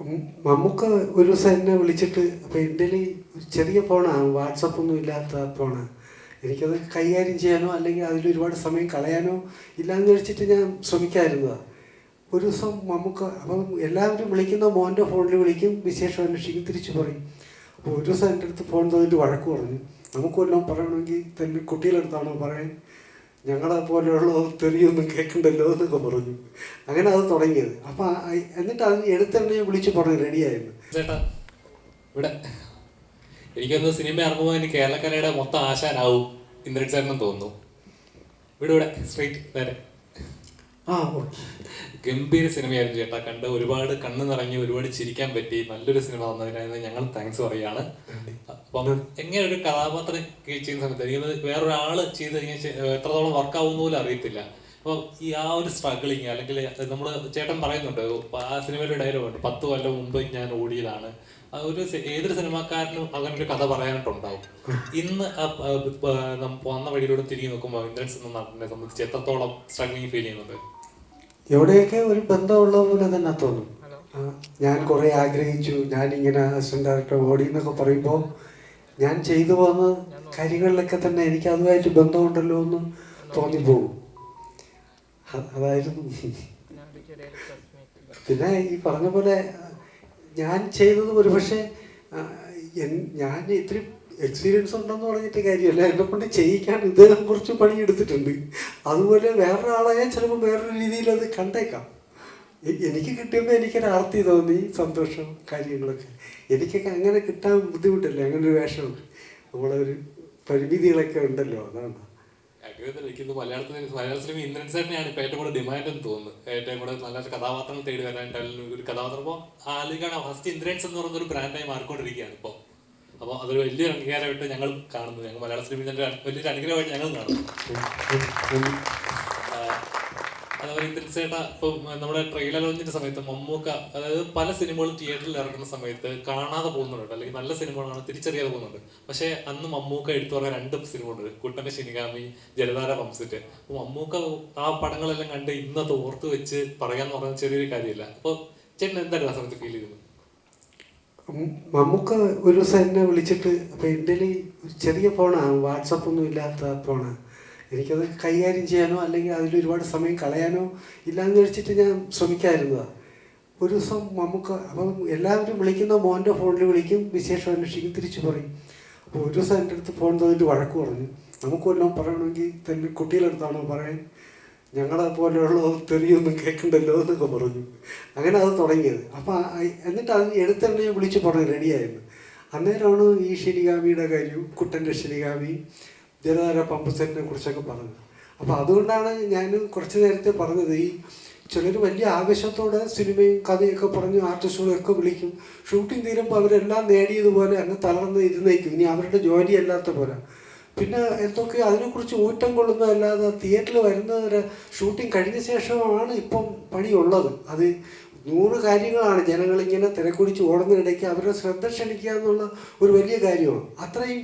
ഉം, മമ്മൂക്ക ഒരു ദിവസം എന്നെ വിളിച്ചിട്ട് അപ്പോൾ എന്റെ ഒരു ചെറിയ ഫോണാണ് വാട്സപ്പൊന്നും ഇല്ലാത്ത ഫോണാണ് എനിക്കത് കൈകാര്യം ചെയ്യാനോ അല്ലെങ്കിൽ അതിൽ ഒരുപാട് സമയം കളയാനോ ഇല്ലാന്ന് വെച്ചിട്ട് ഞാൻ ശ്രമിക്കാതിരുന്നതാണ് ഒരു ദിവസം നമുക്ക് അപ്പം എല്ലാവരും വിളിക്കുന്ന മോന്റെ ഫോണിൽ വിളിക്കും വിശേഷം അന്വേഷിക്കും തിരിച്ചു പറയും. അപ്പോൾ ഒരു ദിവസം എന്റെ അടുത്ത് ഫോൺ തന്നിട്ട് വഴക്ക് പറഞ്ഞു. നമുക്ക് വല്ലതും പറയണമെങ്കിൽ തന്നെ കുട്ടികളെടുത്താണോ പറയാൻ? ഞങ്ങളെ പോലെയുള്ള തെറിയൊന്നും കേൾക്കണ്ടല്ലോ എന്നൊക്കെ പറഞ്ഞു. അങ്ങനെ അത് തുടങ്ങിയത്. അപ്പം എന്നിട്ട് അത് എടുത്തെണ്ണയെ വിളിച്ചു പറഞ്ഞു റെഡിയായിരുന്നു ചേട്ടാ ഇവിടെ എനിക്കൊന്ന് സിനിമ ഇറങ്ങുമ്പോൾ എനിക്ക് കേരളക്കരയുടെ മൊത്തം ആശാനാവും ഇന്ദ്രൻ ചേട്ടനും തോന്നുന്നു. ഇവിടെ ഇവിടെ സ്ട്രൈറ്റ് നേരെ. ആ ഓക്കെ ഗംഭീര സിനിമയായിരുന്നു ചേട്ടാ. കണ്ട് ഒരുപാട് കണ്ണ് നിറഞ്ഞ് ഒരുപാട് ചിരിക്കാൻ പറ്റി. നല്ലൊരു സിനിമ തന്നതിനായിരുന്നു ഞങ്ങൾ താങ്ക്സ് പറയാണ് അപ്പം എങ്ങനെ ഒരു കഥാപാത്രം ചെയ്യുന്ന സമയത്ത്? എനിക്ക് വേറൊരാൾ ചെയ്ത് കഴിഞ്ഞാൽ എത്രത്തോളം വർക്ക് ആവുന്ന പോലും അറിയത്തില്ല. അപ്പം ഈ ആ ഒരു സ്ട്രഗിളിങ് അല്ലെങ്കിൽ നമ്മൾ ചേട്ടൻ പറയുന്നുണ്ട് ആ സിനിമയുടെ ഡയലോഗ് ഉണ്ട് പത്ത് കൊല്ലം മുമ്പ് ഞാൻ ഓടിയതാണ്. ഒരു ഏതൊരു സിനിമാക്കാരനും അങ്ങനെ ഒരു കഥ പറയാനായിട്ടുണ്ടാവും ഇന്ന് വന്ന വഴിയിലൂടെ തിരിഞ്ഞു നോക്കുമ്പോൾ ഇന്ദ്രൻസ് എന്ന നടനെ സംബന്ധിച്ച് എത്രത്തോളം സ്ട്രഗ്ലിങ് ഫീൽ ചെയ്യുന്നുണ്ട്? എവിടെയൊക്കെ ഒരു ബന്ധമുള്ള പോലെ തന്നെ തോന്നും. ഞാൻ കുറേ ആഗ്രഹിച്ചു ഞാൻ ഇങ്ങനെ അസിസ്റ്റന്റ് ഡയറക്ടർ ഓടി എന്നൊക്കെ പറയുമ്പോൾ ഞാൻ ചെയ്തു പോകുന്ന കാര്യങ്ങളിലൊക്കെ തന്നെ എനിക്ക് അതുമായിട്ട് ബന്ധമുണ്ടല്ലോ എന്ന് തോന്നിപ്പോകും അതായിരുന്നു. പിന്നെ ഈ പറഞ്ഞ പോലെ ഞാൻ ചെയ്തത് ഒരുപക്ഷെ പക്ഷേ ഞാൻ ഇത്തിരി എക്സ്പീരിയൻസ് ഉണ്ടെന്ന് പറഞ്ഞിട്ട് കാര്യമല്ല. എന്നെ കൊണ്ട് ചെയ്യിക്കാൻ ഇദ്ദേഹം കുറച്ച് പണിയെടുത്തിട്ടുണ്ട്. അതുപോലെ വേറൊരാളെ ചിലപ്പോൾ വേറൊരു രീതിയിൽ അത് കണ്ടേക്കാം. എനിക്ക് കിട്ടിയപ്പോൾ എനിക്കൊരു ആർത്തി തോന്നി സന്തോഷം കാര്യങ്ങളൊക്കെ. എനിക്കൊക്കെ അങ്ങനെ കിട്ടാൻ ബുദ്ധിമുട്ടല്ലേ അങ്ങനെ ഒരു വേഷം നമ്മളെ ഒരു പരിമിതികളൊക്കെ ഉണ്ടല്ലോ അതാണ്. ആഗ്രഹത്തിൽ എനിക്കിന്ന് മലയാളത്തിൽ മലയാള സിനിമ ഇന്ദ്രൻ സാറിനെയാണ് ഇപ്പൊ ഏറ്റവും കൂടുതൽ ഡിമാൻഡ് എന്ന് തോന്നുന്നു ഏറ്റവും കൂടുതൽ നല്ല കഥാപാത്രങ്ങൾ തേടി വരാനായിട്ട് അല്ലെങ്കിൽ ഒരു കഥാപാത്രം. ഇപ്പോൾ ആലുകാണ് ഫസ്റ്റ് ഇന്ദ്രൻസ് എന്ന് പറയുന്ന ഒരു ബ്രാൻഡായി മാറിക്കൊണ്ടിരിക്കുകയാണ് ഇപ്പോൾ അപ്പോൾ അതൊരു വലിയൊരു അംഗീകാരമായിട്ട് ഞങ്ങൾ കാണുന്നു. ഞങ്ങൾ മലയാള സിനിമ ഒരു വലിയൊരു അനുഗ്രഹമായിട്ട് ഞങ്ങൾ കാണുന്നു. അതുപോലെ ഇന്ദ്രൻ ചേട്ടാ ഇപ്പം നമ്മുടെ ട്രെയിലർ ലോഞ്ചിന്റെ സമയത്ത് മമ്മൂക്ക അതായത് പല സിനിമകളും തിയേറ്ററിൽ ഇറങ്ങുന്ന സമയത്ത് കാണാതെ പോകുന്നുണ്ട്. അല്ലെങ്കിൽ നല്ല സിനിമകളാണ് തിരിച്ചറിയാതെ പോകുന്നുണ്ട്. പക്ഷേ അന്ന് മമ്മൂക്ക എടുത്തു പറഞ്ഞ രണ്ട് സിനിമ ഉണ്ട് കുട്ടന്റെ ശിനിഗാമി ജലധാര പംസിറ്റ് അപ്പൊ മമ്മൂക്ക ആ പടങ്ങളെല്ലാം കണ്ട് ഇന്നത് ഓർത്ത് വെച്ച് പറയാന്ന് പറഞ്ഞ ചെറിയൊരു കാര്യമില്ല. അപ്പോൾ ചേട്ടൻ എന്തായിരുന്നു ആ സമയത്ത് ഫീൽ ചെയ്തത്? മമ്മൂക്ക ഒരു ദിവസം എന്നെ വിളിച്ചിട്ട് അപ്പോൾ എന്റെ ചെറിയ ഫോണാണ് വാട്സപ്പ് ഒന്നും ഇല്ലാത്ത ഫോണാണ് എനിക്കത് കൈകാര്യം ചെയ്യാനോ അല്ലെങ്കിൽ അതിൽ ഒരുപാട് സമയം കളയാനോ ഇല്ലാന്ന് വെച്ചിട്ട് ഞാൻ ശ്രമിക്കാതിരുന്നതാണ് ഒരു ദിവസം നമുക്ക് അപ്പം എല്ലാവരും വിളിക്കുന്ന മോന്റെ ഫോണിൽ വിളിക്കും വിശേഷം അന്വേഷിക്കും തിരിച്ചു പറയും. അപ്പോൾ ഒരു ദിവസം എന്റെ അടുത്ത് ഫോൺ തന്നിട്ട് വഴക്ക് പറഞ്ഞു. നമുക്ക് വല്ലതും പറയണമെങ്കിൽ തന്നെ കുട്ടികളെടുത്താണോ പറയാൻ? ഞങ്ങളെ പോലെയുള്ള തെറിയൊന്നും കേൾക്കണ്ടല്ലോ എന്നൊക്കെ പറഞ്ഞു. അങ്ങനെ അത് തുടങ്ങിയത്. അപ്പം എന്നിട്ട് അത് എടുത്തെന്നെ വിളിച്ച് പറഞ്ഞു റെഡിയായിരുന്നു അന്നേരമാണ് ഈ ശനികാമിയുടെ കാര്യവും കുട്ടന്റെ ശനിഗാമി ജലധാര പമ്പ് സെറ്റിനെ കുറിച്ചൊക്കെ പറഞ്ഞത്. അപ്പോൾ അതുകൊണ്ടാണ് ഞാനും കുറച്ച് നേരത്തെ പറഞ്ഞത് ഈ ചിലർ വലിയ ആവേശത്തോടെ സിനിമയും കഥയൊക്കെ പറഞ്ഞ് ആർട്ടിസ്റ്റുകളൊക്കെ വിളിക്കും. ഷൂട്ടിംഗ് തീരുമ്പോൾ അവരെല്ലാം നേടിയതുപോലെ അങ്ങ് തളർന്ന് ഇരുന്നേക്കും ഇനി അവരുടെ ജോലി അല്ലാത്ത പോലെ. പിന്നെ എന്തൊക്കെ അതിനെക്കുറിച്ച് ഊറ്റം കൊള്ളുന്നതല്ലാതെ തിയേറ്ററിൽ വരുന്നവരെ ഷൂട്ടിംഗ് കഴിഞ്ഞ ശേഷമാണ് ഇപ്പം പണിയുള്ളത്. അത് നൂറ് കാര്യങ്ങളാണ് ജനങ്ങളിങ്ങനെ തിരക്കുടിച്ച് ഓടുന്നതിനിടയ്ക്ക് അവരുടെ ശ്രദ്ധ ക്ഷണിക്കുക എന്നുള്ള ഒരു വലിയ കാര്യമാണ്. അത്രയും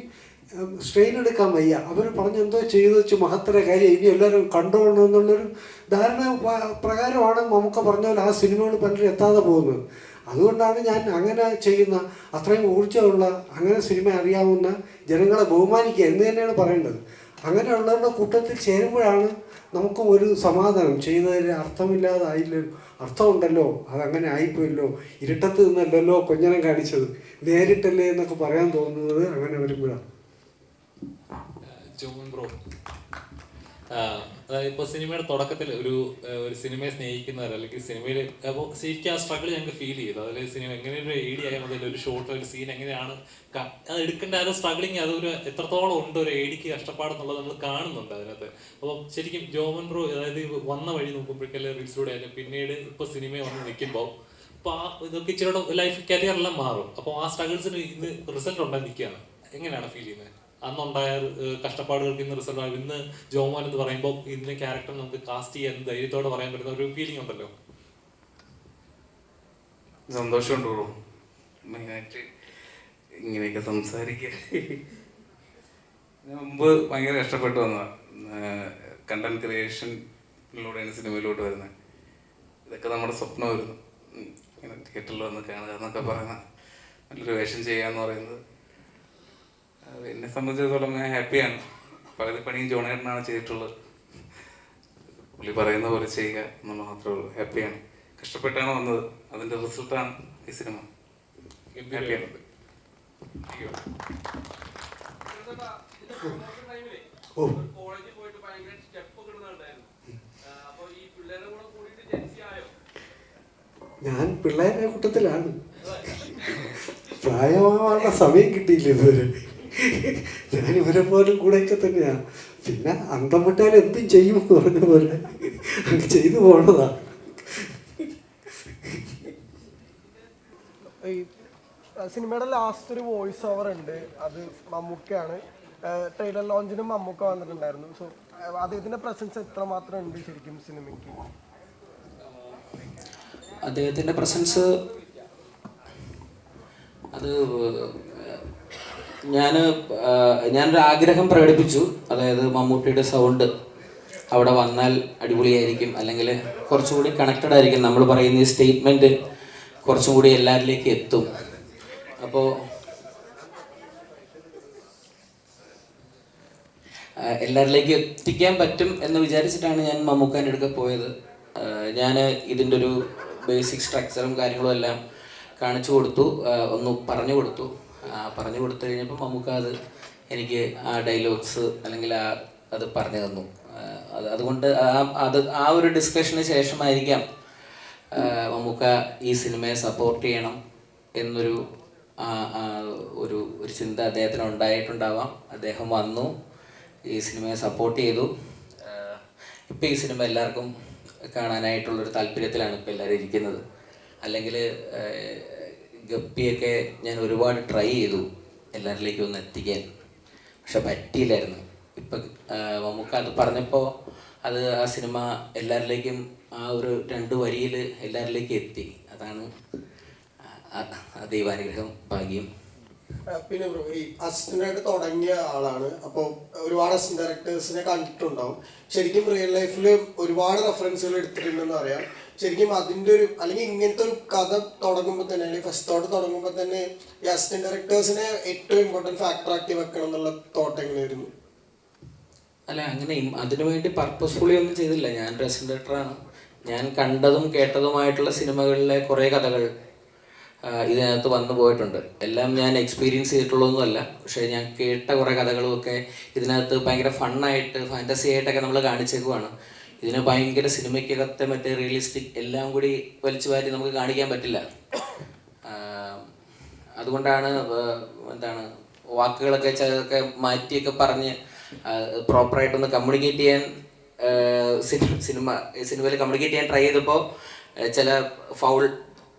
സ്ട്രെയിൻ എടുക്കാൻ വയ്യ. അവർ പറഞ്ഞെന്തോ ചെയ്തു വെച്ച് മഹത്തര കാര്യം. ഇനി എല്ലാവരും കണ്ടോളണം എന്നുള്ളൊരു ധാരണ പ്രകാരമാണ് നമുക്ക് പറഞ്ഞ പോലെ ആ സിനിമകൾ പലരും എത്താതെ പോകുന്നത്. അതുകൊണ്ടാണ് ഞാൻ അങ്ങനെ ചെയ്യുന്ന അത്രയും ഊർജമുള്ള അങ്ങനെ സിനിമ അറിയാവുന്ന ജനങ്ങളെ ബഹുമാനിക്കുക എന്ന് തന്നെയാണ് പറയേണ്ടത്. അങ്ങനെയുള്ളവരുടെ കൂട്ടത്തിൽ ചേരുമ്പോഴാണ് നമുക്ക് ഒരു സമാധാനം. ചെയ്തതിൽ അർത്ഥമില്ലാതായില്ല അർത്ഥമുണ്ടല്ലോ. അതങ്ങനെ ആയിപ്പോയല്ലോ. ഇരുട്ടത്ത് നിന്നല്ലല്ലോ കൊഞ്ഞനം കാണിച്ചത്. നേരിട്ടല്ലേ എന്നൊക്കെ പറയാൻ തോന്നുന്നത് അങ്ങനെ വരുമ്പോഴാണ്. ജോൺ ബ്രോ അതായത് ഇപ്പോൾ സിനിമയുടെ തുടക്കത്തിൽ ഒരു ഒരു സിനിമയെ സ്നേഹിക്കുന്നവർ അല്ലെങ്കിൽ സിനിമയിൽ അപ്പോൾ ശരിക്കും ആ സ്ട്രഗിൾ ഞങ്ങൾക്ക് ഫീൽ ചെയ്തു. അതിൽ സിനിമ എങ്ങനെ ഒരു ഐഡി ആയാൽ മതി ഒരു ഷോർട്ട് ഒരു സീൻ എങ്ങനെയാണ് അത് എടുക്കേണ്ട ആ ഒരു സ്ട്രഗിളിങ് അതൊരു എത്രത്തോളം ഉണ്ട് ഒരു ഐഡിക്ക് കഷ്ടപ്പാടെന്നുള്ളത് നമ്മൾ കാണുന്നുണ്ട് അതിനകത്ത്. അപ്പോൾ ശരിക്കും ജോമൻ ബ്രോ അതായത് വന്ന വഴി നോക്കുമ്പോഴേക്കല്ലേ റീൽസിലൂടെ ആയാലും പിന്നീട് ഇപ്പോൾ സിനിമ വന്ന് നിൽക്കുമ്പോൾ അപ്പോൾ ആ ഇതൊക്കെ ഇച്ചിരി ലൈഫ് കരിയറെല്ലാം മാറും. അപ്പോൾ ആ സ്ട്രഗിൾസിന് ഇന്ന് റിസൾട്ട് ഉണ്ടായിരിക്കുകയാണ് എങ്ങനെയാണ് ഫീൽ ചെയ്യുന്നത്? അന്നുണ്ടായ കഷ്ടപ്പാടുകൾക്ക് ഇന്ന് റിസൾട്ട് ആകും. ഇന്ന് ജോമോൻ എന്ന് പറയുമ്പോൾ ഇതിന്റെ ക്യാരക്ടർ നമുക്ക് കാസ്റ്റ് ചെയ്യാൻ ധൈര്യത്തോടെ പറയാൻ പറ്റുന്ന ഒരു ഫീലിംഗ് ഉണ്ടല്ലോ. സന്തോഷമുണ്ട് ഇങ്ങനെയൊക്കെ സംസാരിക്കുക മുമ്പ് ഭയങ്കര ഇഷ്ടപ്പെട്ടു വന്നതാണ് കണ്ടന്റ് ക്രിയേഷനിലൂടെയാണ് സിനിമയിലോട്ട് വരുന്നത്. ഇതൊക്കെ നമ്മുടെ സ്വപ്നമായിരുന്നു. ഇങ്ങനെ തിയേറ്ററിൽ വന്ന് കാണുക എന്നൊക്കെ പറയുന്ന നല്ലൊരു വേഷം ചെയ്യുക എന്ന് പറയുന്നത്. എന്നെ സംബന്ധിച്ചിടത്തോളം ഞാൻ ഹാപ്പിയാണ് പകുതി പണിയും ജോണേട്ടനാണ് ചെയ്തിട്ടുള്ളത്. പുള്ളി പറയുന്ന പോലെ ചെയ്യുക എന്നുള്ള മാത്രമേ ഉള്ളൂ. ഹാപ്പിയാണ് കഷ്ടപ്പെട്ടാണ് വന്നത്. അതിന്റെ റിസൾട്ടാണ് ഈ സിനിമ ഹാപ്പിയാണ് ഓ. കോളേജിൽ പോയിട്ട് ഭയങ്കര സ്റ്റെപ്പ് ഒക്കെ ഇടുന്നുണ്ടായിരുന്നു ഈ പിള്ളേരുടെ കൂടെ കൂടിയിട്ട് ജെൻസി ആയോ? ഞാൻ പിള്ളേരുടെ കൂട്ടത്തിലാണ്. പ്രായമാവാനുള്ള സമയം കിട്ടിയില്ല ഇതുവരെ. ഞാൻ ഇവരെ പോലും കൂടെയൊക്കെ തന്നെയാണ് പിന്നെ അന്തം വിട്ടാൽ എന്തും ചെയ്യുമെന്ന് പറഞ്ഞ പോലെ. അങ്ങ് ചെയ്തു പോണതാ. ഈ അഹ് സിനിമയുടെ ലാസ്റ്റ് ഒരു വോയിസ് ഓവർ ഉണ്ട്. അത് മമ്മൂക്കയാണ്. ട്രെയിലർ ലോഞ്ചിനും മമ്മൂക്ക വന്നിട്ടുണ്ടായിരുന്നു. സോ അദ്ദേഹത്തിന്റെ പ്രസൻസ് എത്ര മാത്രം ഉണ്ട് ശരിക്കും സിനിമയ്ക്ക്? അദ്ദേഹത്തിന്റെ പ്രസൻസ് അത് ഞാൻ ഞാനൊരു ആഗ്രഹം പ്രകടിപ്പിച്ചു. അതായത് മമ്മൂട്ടിയുടെ സൗണ്ട് അവിടെ വന്നാൽ അടിപൊളിയായിരിക്കും. അല്ലെങ്കിൽ കുറച്ചുകൂടി കണക്റ്റഡ് ആയിരിക്കും. നമ്മൾ പറയുന്ന ഈ സ്റ്റേറ്റ്മെന്റ് കുറച്ചും കൂടി എല്ലാവരിലേക്ക് എത്തും. അപ്പോൾ എല്ലാവരിലേക്ക് എത്തിക്കാൻ പറ്റും എന്ന് വിചാരിച്ചിട്ടാണ് ഞാൻ മമ്മൂക്കാന്റെ അടുക്ക പോയത്. ഞാൻ ഇതിന്റെ ഒരു ബേസിക് സ്ട്രക്ചറും കാര്യങ്ങളും എല്ലാം കാണിച്ചു കൊടുത്തു. ഒന്ന് പറഞ്ഞു കൊടുത്തു. പറഞ്ഞു കൊടുത്തു കഴിഞ്ഞപ്പോൾ മമ്മൂക്ക അത് എനിക്ക് ആ ഡയലോഗ്സ് അല്ലെങ്കിൽ ആ അത് പറഞ്ഞു തന്നു. അത് അതുകൊണ്ട് ആ അത് ആ ഒരു ഡിസ്കഷന് ശേഷമായിരിക്കാം മമ്മൂക്ക ഈ സിനിമയെ സപ്പോർട്ട് ചെയ്യണം എന്നൊരു ഒരു ഒരു ചിന്ത അദ്ദേഹത്തിന് ഉണ്ടായിട്ടുണ്ടാവാം. അദ്ദേഹം വന്നു ഈ സിനിമയെ സപ്പോർട്ട് ചെയ്തു. ഇപ്പം ഈ സിനിമ എല്ലാവർക്കും കാണാനായിട്ടുള്ളൊരു താല്പര്യത്തിലാണ് ഇപ്പം എല്ലാവരും ഇരിക്കുന്നത്. അല്ലെങ്കിൽ ഗപ്പിയൊക്കെ ഞാൻ ഒരുപാട് ട്രൈ ചെയ്തു എല്ലാവരിലേക്കും ഒന്ന് എത്തിക്കാൻ. പക്ഷെ പറ്റിയില്ലായിരുന്നു. ഇപ്പം നമുക്ക് അത് പറഞ്ഞപ്പോൾ അത് ആ സിനിമ എല്ലാവരിലേക്കും ആ ഒരു രണ്ട് വരിയിൽ എല്ലാവരിലേക്കും എത്തി. അതാണ് ആ- ദൈവാനുഗ്രഹം ഭാഗ്യം. പിന്നെ ബ്രോ ഈ അസിസ്റ്റന്റ് ആയിട്ട് തുടങ്ങിയ ആളാണ്. അപ്പോൾ ഒരുപാട് അസിസ്റ്റന്റ് ഡയറക്ടേഴ്സിനെ കണ്ടിട്ടുണ്ടാവും. ശരിക്കും റിയൽ ലൈഫിൽ ഒരുപാട് റെഫറൻസുകൾ എടുത്തിട്ടുണ്ടെന്ന് അറിയാം ശരിക്കും അതിന്റെ ഒരു അല്ലെങ്കിൽ ഇങ്ങനത്തെ ഒരു കഥ തുടങ്ങുമ്പോൾ തന്നെ അല്ലെങ്കിൽ ഫസ്റ്റ് തോട്ട് തുടങ്ങുമ്പോൾ തന്നെ ഈ അസിസ്റ്റന്റ് ഡയറക്ടേഴ്സിനെ ഏറ്റവും ഇമ്പോർട്ടന്റ് ഫാക്ടർ ആക്കി വെക്കണം എന്നുള്ള തോട്ട് എങ്ങനെയായിരുന്നു? അല്ല അങ്ങനെ അതിനുവേണ്ടി അതിനു വേണ്ടി പർപ്പസ്ഫുള്ളി ഒന്നും ചെയ്തില്ല. ഞാൻ ഡയറക്ടറാണ് ഞാൻ കണ്ടതും കേട്ടതുമായിട്ടുള്ള സിനിമകളിലെ കുറേ കഥകൾ ഇതിനകത്ത് വന്നു പോയിട്ടുണ്ട്. എല്ലാം ഞാൻ എക്സ്പീരിയൻസ് ചെയ്തിട്ടുള്ളതൊന്നുമല്ല. പക്ഷേ ഞാൻ കേട്ട കുറേ കഥകളുമൊക്കെ ഇതിനകത്ത് ഭയങ്കര ഫണ്ണായിട്ട് ഫാന്റസി ആയിട്ടൊക്കെ നമ്മൾ കാണിച്ചേക്കുവാണ്. ഇതിന് ഭയങ്കര സിനിമയ്ക്കകത്തെ മറ്റേ റിയലിസ്റ്റിക് എല്ലാം കൂടി വലിച്ചു വാരി നമുക്ക് കാണിക്കാൻ പറ്റില്ല. അതുകൊണ്ടാണ് എന്താണ് വാക്കുകളൊക്കെ ചിലതൊക്കെ മാറ്റിയൊക്കെ പറഞ്ഞ് പ്രോപ്പറായിട്ടൊന്ന് കമ്മ്യൂണിക്കേറ്റ് ചെയ്യാൻ സിനിമ സിനിമയിൽ കമ്മ്യൂണിക്കേറ്റ് ചെയ്യാൻ ട്രൈ ചെയ്തപ്പോൾ ചില ഫൗൾ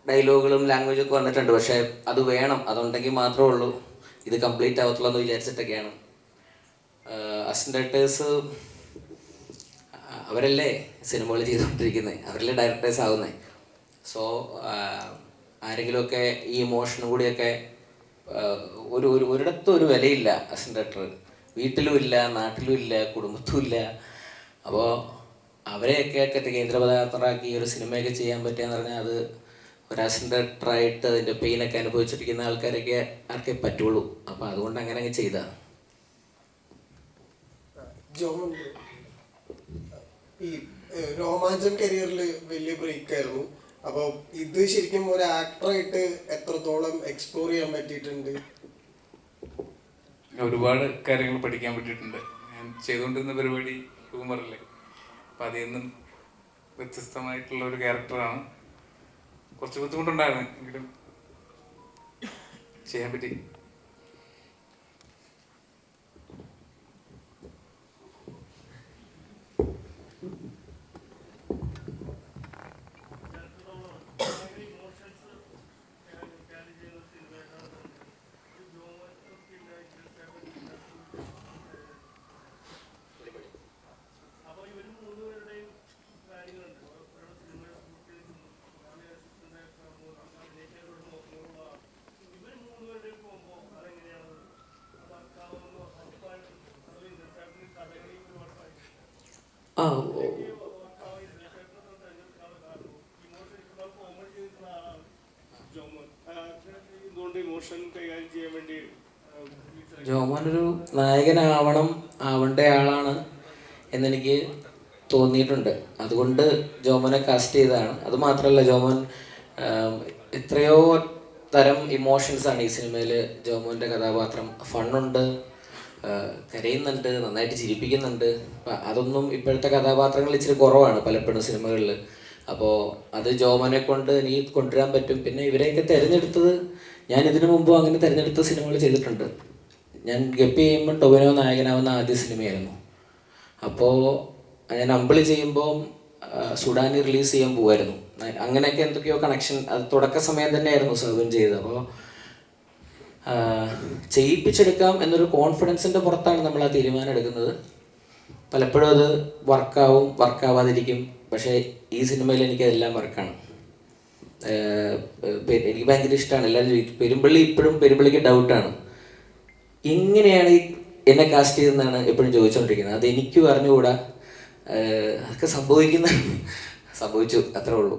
ഡയലോഗുകളും ലാംഗ്വേജൊക്കെ വന്നിട്ടുണ്ട്. പക്ഷേ അത് വേണം. അതുണ്ടെങ്കിൽ മാത്രമേ ഉള്ളൂ. ഇത് കംപ്ലീറ്റ് ആവത്തുള്ളൂ എന്ന് വിചാരിച്ചിട്ടൊക്കെയാണ്. അസിസ്റ്റന്റ് അവരല്ലേ സിനിമകൾ ചെയ്തുകൊണ്ടിരിക്കുന്നത് അവരല്ലേ ഡയറക്ടേഴ്സ് ആകുന്നത് സോ ആരെങ്കിലുമൊക്കെ ഈ ഇമോഷനും കൂടിയൊക്കെ ഒരു ഒരു ഒരിടത്തും ഒരു വിലയില്ല അസിസ്റ്റന്റ് വീട്ടിലും ഇല്ല നാട്ടിലും ഇല്ല കുടുംബത്തും ഇല്ല. അപ്പോൾ അവരെയൊക്കെ ഒക്കെ കേന്ദ്ര ഈ ഒരു സിനിമയൊക്കെ ചെയ്യാൻ പറ്റുക എന്ന് പറഞ്ഞാൽ അത് ഒരു അസിസ്റ്റന്റ് ഡയറക്ടറായിട്ട് അതിന്റെ പെയിനൊക്കെ അനുഭവിച്ചിരിക്കുന്ന ആൾക്കാരൊക്കെ ആർക്കേ പറ്റുള്ളൂ. അപ്പോൾ അതുകൊണ്ട് അങ്ങനെ അങ്ങ് ചെയ്താൽ ജോൺ ഈ രോമാഞ്ചം കരിയറിൽ വലിയ ബ്രേക്ക് ആയിരുന്നു. അപ്പോൾ ഇത് ശരിക്കും ഒരു ആക്ടറായിട്ട് എത്രത്തോളം എക്സ്പ്ലോർ ചെയ്യാൻ പറ്റിയിട്ടുണ്ട്? ഒരുപാട് കാര്യങ്ങൾ പഠിക്കാൻ പറ്റിയിട്ടുണ്ട്. ഞാൻ ചെയ്തുകൊണ്ടിരുന്ന പരിപാടി ഹ്യൂമറല്ലേ അപ്പം അതിൽ നിന്നും വ്യത്യസ്തമായിട്ടുള്ള ഒരു ക്യാരക്ടറാണ് കുറച്ച് ബുദ്ധിമുട്ടുണ്ടായിരുന്നു. എങ്കിലും ചെയ്യാൻ പറ്റി. ഒരു നായകനാവണം ആവേണ്ട ആളാണ് എന്നെനിക്ക് തോന്നിയിട്ടുണ്ട്. അതുകൊണ്ട് ജോമോനെ കാസ്റ്റ് ചെയ്തതാണ്. അത് മാത്രമല്ല ജോമോൻ എത്രയോ തരം ഇമോഷൻസാണ് ഈ സിനിമയിൽ ജോമോന്റെ കഥാപാത്രം. ഫണ്ണുണ്ട് കരയുന്നുണ്ട് നന്നായിട്ട് ചിരിപ്പിക്കുന്നുണ്ട്. അതൊന്നും ഇപ്പോഴത്തെ കഥാപാത്രങ്ങൾ ഇച്ചിരി കുറവാണ് പലപ്പോഴും സിനിമകളിൽ അപ്പോൾ അത് ജോമനെ കൊണ്ട് എനിക്ക് കൊണ്ടുവരാൻ പറ്റും. പിന്നെ ഇവരെയൊക്കെ തിരഞ്ഞെടുത്തത് ഞാൻ ഇതിനു മുമ്പും അങ്ങനെ തിരഞ്ഞെടുത്ത സിനിമകൾ ചെയ്തിട്ടുണ്ട്. ഞാൻ ഗപ്പി ചെയ്യുമ്പോൾ ടൊവിനോ നായകനാവുന്ന ആദ്യ സിനിമയായിരുന്നു. അപ്പോൾ ഞാൻ അമ്പിളി ചെയ്യുമ്പോൾ സുഡാനി റിലീസ് ചെയ്യാൻ പോകുമായിരുന്നു അങ്ങനെയൊക്കെ എന്തൊക്കെയോ കണക്ഷൻ അത് തുടക്ക സമയം തന്നെയായിരുന്നു സെർവൻ ചെയ്തത്. അപ്പോൾ ചെയ്യിപ്പിച്ചെടുക്കാം എന്നൊരു കോൺഫിഡൻസിന്റെ പുറത്താണ് നമ്മൾ ആ തീരുമാനം എടുക്കുന്നത്. പലപ്പോഴും അത് വർക്കാവും വർക്കാവാതിരിക്കും പക്ഷേ ഈ സിനിമയിൽ എനിക്കതെല്ലാം വർക്കാണ് എനിക്ക് ഭയങ്കര ഇഷ്ടമാണ് എല്ലാവരും പെരുമ്പള്ളി ഇപ്പോഴും പെരുമ്പള്ളിക്ക് ഡൗട്ടാണ് എങ്ങനെയാണ് ഈ എന്നെ കാസ്റ്റ് ചെയ്തെന്നാണ് എപ്പോഴും ചോദിച്ചുകൊണ്ടിരിക്കുന്നത് അത് എനിക്കും അറിഞ്ഞുകൂടാ. അതൊക്കെ സംഭവിക്കുന്ന സംഭവിച്ചു. അത്രേ ഉള്ളൂ.